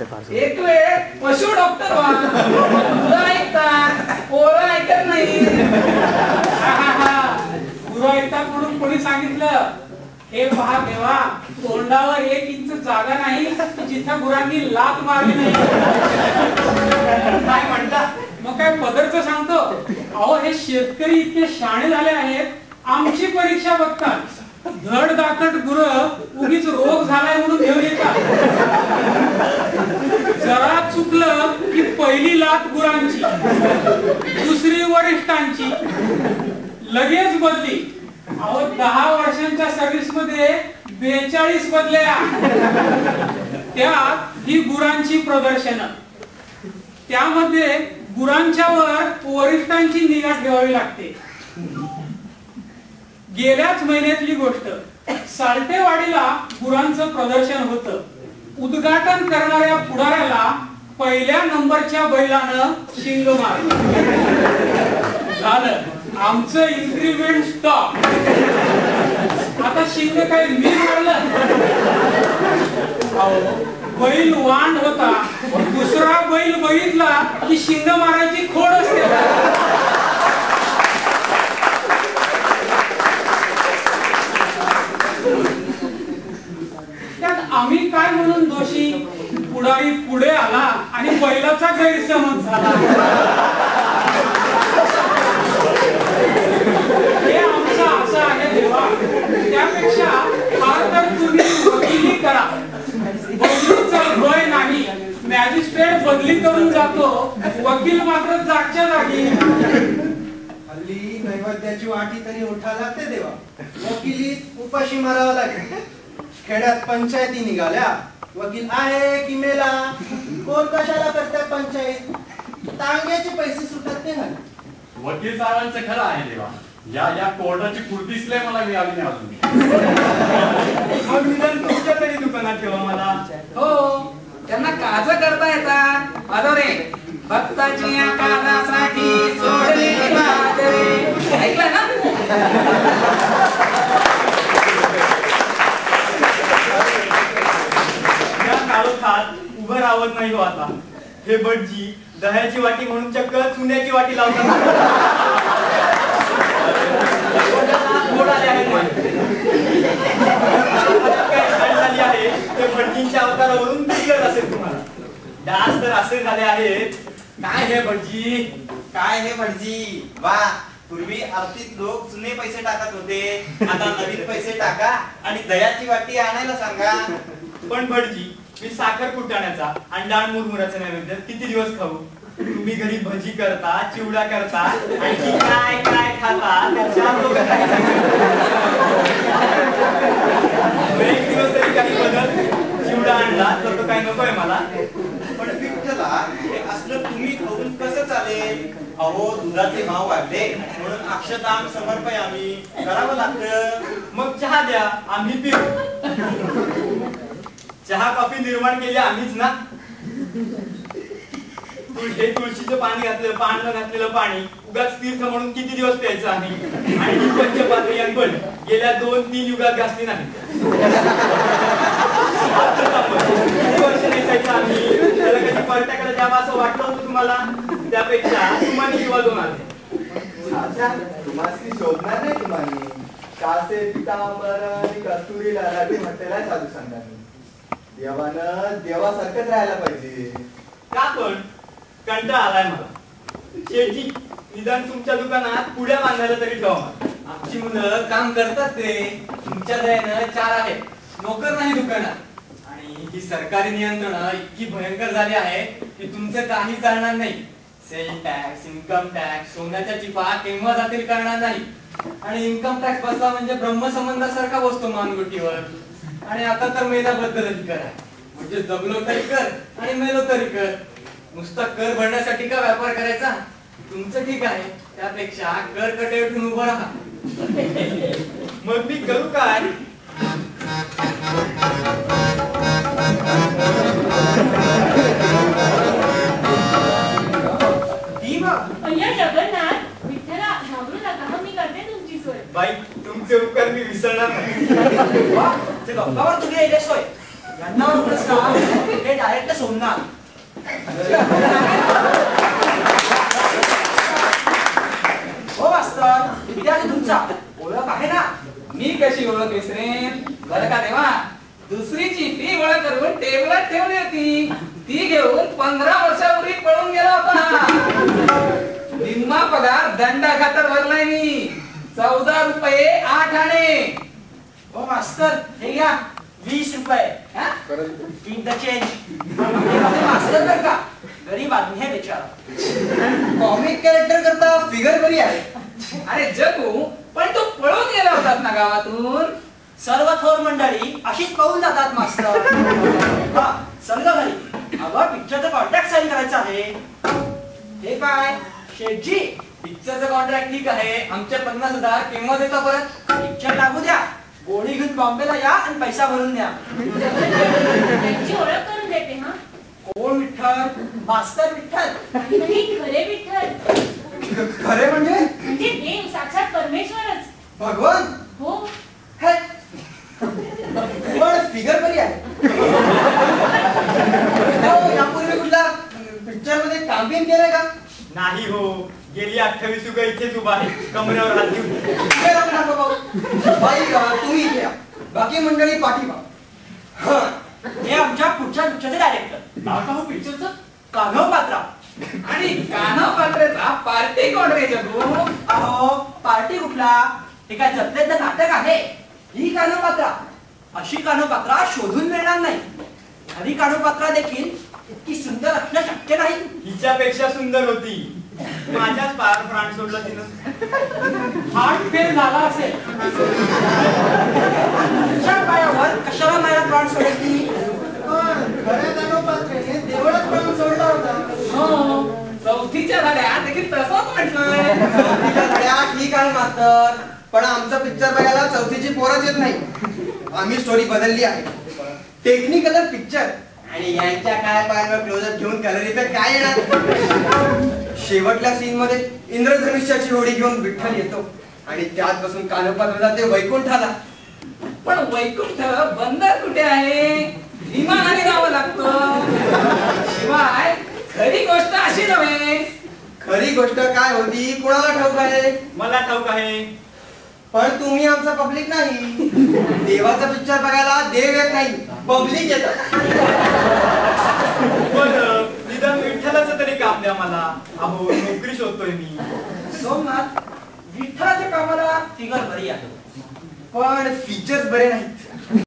एक पशु डॉक्टर व्हा. ऐकतात पोरं ऐकत नाही. गुरु ऐकतात म्हणून कोणी सांगितलं हे पहा देवा तोंडावर एक इंच जागा नाही जिथं गुरांनी लात मारली नाही. काय म्हणता? मग काय पदरच सांगतो? अहो हे शेतकरी इतके शाणे झाले आहेत आमची परीक्षा बघतात. धड दाखट गुर उगीच रोग झालाय म्हणून घेऊन येतात. पहिली लात गुरांची दुसरी वरिष्ठांची लगेच बदली. अहो दहा वर्षांच्या सर्व्हिसमध्ये बेचाळीस बदल्या. त्यात ही गुरांची प्रदर्शन. त्यामध्ये गुरांच्यावर वरिष्ठांची निगा ठेवावी लागते. गेल्याच महिन्यातली गोष्ट साल्टेवाडीला गुरांचं प्रदर्शन होतं. उद्घाटन करणाऱ्या पुढाऱ्या पहिल्या नंबरच्या बैलानं शिंग मार झालं. आमचं इन्क्रीमेंट स्टॉप आता शिंग काय मी मारलं? बैल वांड होता. दुसरा बैल बघितला की शिंग मारायची खोड असते. त्यात आम्ही काय म्हणून दोषी? पुढारी पुढे आला आणि बैलाचा गैरसमज झाला. हे आमचं असं आहे देवा. त्यापेक्षा फार तर तुम्ही वकिली करा. बदलीचं भय नाही. मॅजिस्ट्रेट बदली करून जातो. वकील मात्र जागच्या जागी हल्ली नैवेद्याची वाटी तरी उठा लागते देवा. वकिली उपाशी मारावं लागेल. खेड्यात पंचायती निघाल्या. वकील आहे की मेला? कोण कशाला करतात पंचायत? तांग्याचे पैसे सुटत नाही हल्ली. वकील साहेबांचं खरं आहे देवा. या या कोर्टाची कुर्तीच लय मला मिळाली नाही अजून. निदान तुमच्या तरी दुकानात ठेवा मला. हो त्यांना काज करता येतात. माझा रे भक्ताची या काजासाठी सोडली बाजरे. ऐकलं ना या काळोखात उभं राहत नाही हो आता. हे भटजी दह्याची वाटी म्हणून चक्क चुन्याची वाटी लावतात. आहे ते भटजींच्या अवतारावरून दिसत असेल तुम्हाला. डास तर असे झाले आहेत. काय हे भटजी? काय हे भटजी? वा पूर्वी आरतीत लोक जुने पैसे टाकत होते. आता नवीन पैसे टाका आणि दयाची वाटी आणायला सांगा. पण भटजी मी साखर कुटाण्याचा आणि डाळ मुरमुराचा नैवेद्य किती दिवस खाऊ? तुम्ही घरी भजी करता चिवडा करता आणखी काय काय खाता एक दिवस तरी काही बदल चिवडा आणला तर तो काय नकोय मला. पण विठ्ठला हे असलं तुम्ही खाऊन कसं चालेल? अहो दुधाचे भाव वाढले म्हणून अक्षताम समर्पय आम्ही करावं लागतं. मग चहा द्या आम्ही पिऊ. चहा कॉफी निर्माण केली आम्हीच ना? हे तुळशीचं पाणी घातलं पान घातलेलं पाणी उगाच तीर्थ म्हणून किती दिवस प्यायचं आम्ही? आणि ही पंचपात्री गेल्या दोन तीन युगात घासली नाही वर्ष नेसायचं आम्ही? त्याला कधी असं वाटलं होतं तुम्हाला? त्यापेक्षा तुम्हाला किंवा दोन आले. तुम्हाला शोधणार नाही तुम्हाला. कासे पितांबर आणि कस्तुरीला राठी म्हटलेला साधू सांगा देवानं देवासारखंच राहायला पाहिजे. का पण? कंटाळा आलाय मला. शेठजी निदान तुमच्या दुकानात पुढ्या बांधायला तरी ठेवा आमची मुलं काम करतात ते. तुमच्या दयानं चार आहे. नोकर नाही दुकानात. आणि ही सरकारी नियंत्रण इतकी भयंकर झाली आहे की तुमचं काही चालणार नाही. सेल टॅक्स इन्कम टॅक्स सोन्याच्या चिपा केव्हा जातील करणार नाही. आणि इन्कम टॅक्स बसला म्हणजे ब्रह्मसंबंधासारखा बसतो मानगुटीवर. आणि आता तर मेधाबद्दल अधिकार आहे म्हणजे जमलो तरी कर आणि मेलो तरी कर. नुसता कर भरण्यासाठी का व्यापार करायचा? तुमचं ठीक आहे. त्यापेक्षा कर कटे उठून उभं राहा. मग मी करू काय? नाही सोय. यांना पुरस्कार हे डायरेक्ट सोडणार. हो मास्तर. विद्यार्थी तुमचा. ओळख आहे ना? मी कशी ओळख विसरेन बरं का देवा? दुसरीची फी गोळा करून टेबलात ठेवली होती. ती घेऊन पंधरा वर्षापूर्वी पळून गेला होता. निम्मा पगार दंडा खातर भरलाय मी. चौदा रुपये आठ आणे. हो मास्तर. हे घ्या. वीस रुपये. हा? इन द चेंज मास्तर बर का? गरीब आदमी है बेचारा. कॉमिक कॅरेक्टर करता फिगर बरी आहे. अरे जगू पण तू पळून गेला होतास ना गावातून. सर्व थोर मंडळी अशीच पाहून जातात मास्तर. हा ग घरी. अगं पिक्चरचं कॉन्ट्रॅक्ट साईन करायचं आहे. हे काय? शेठजी पिक्चरचं कॉन्ट्रॅक्ट ठीक आहे. आमचे पन्नास हजार केव्हा देता परत. पिक्चर लागू द्या. गोळी घेऊन बॉम्बेला या आणि पैसा भरून द्या. त्यांची ओळख करून देते हा? कोण विठ्ठल? मास्तर विठ्ठल. नाही खरे विठ्ठल. खरे म्हणजे? म्हणजे देव साक्षात परमेश्वरच. भगवान? हो. हे. पण फिगर बरी आहे. हो, यापूर्वी कुठला पिक्चरमध्ये काम बिम केलंय का? नाही हो. गेली अठ्ठावीस युग इथेच उभा आहे. कमरेवर हात घेऊन हे राम नाका भाऊ. बाई तुम्ही इथे या. बाकी मंडळी पाठीमा हं. हे आमच्या पुढच्या पिक्चरचे डायरेक्टर हो पिक्चरचं कान्हो पात्रा. आणि कान्हा पात्रेचा पार्टी कोण रे जगू? अहो पार्टी कुठला? हे काय जत्रेतलं नाटक आहे? ही कान्हो पात्रा. अशी कान्हो पात्रा शोधून मिळणार नाही. खरी कान्हो पात्रा देखील इतकी सुंदर असणं शक्य नाही. हिच्यापेक्षा सुंदर होती. माझ्याच पार प्राण सोडला तिनं. हार्ट फेल झाला असेल. पायावर कशाला माझ्या प्राण सोडेल ती खऱ्या कान्हो पात्रेने देवळच प्राण सोडला होता. हो चौथीच्या झाल्या देखील तसंच म्हटलंय. चौथीच्या धड्या ठीक आहे मास्तर. पण आमचं पिक्चर बघायला चौथीची पोरच येत नाही. आम्ही स्टोरी बदलली आहे. टेक्निकल पिक्चर आणि यांच्या काय पायांवर क्लोजअप घेऊन कलर इफेक्ट काय येणार? शेवटल्या सीन मध्ये इंद्रधनुष्याची होडी घेऊन विठ्ठल येतो. आणि त्यात बसून कानोपात्र जाते वैकुंठाला. पण वैकुंठ बंदर कुठे आहे? विमानाने जावं लागतं. शिवाय खरी गोष्ट अशी नव्हे. खरी गोष्ट काय होती? कोणाला ठाऊक आहे? मला ठाऊक आहे. पण तुम्ही आमचा पब्लिक नाही. देवाचा पिक्चर बघायला देव येत नाही. पब्लिक निदान विठ्ठलाचं तरी काम द्या मला. अहो नोकरी शोधतोय मी. सोमनाथ विठ्ठलाच्या कामाला फिगर बरी आहे. पण फीचर्स बरे नाहीत.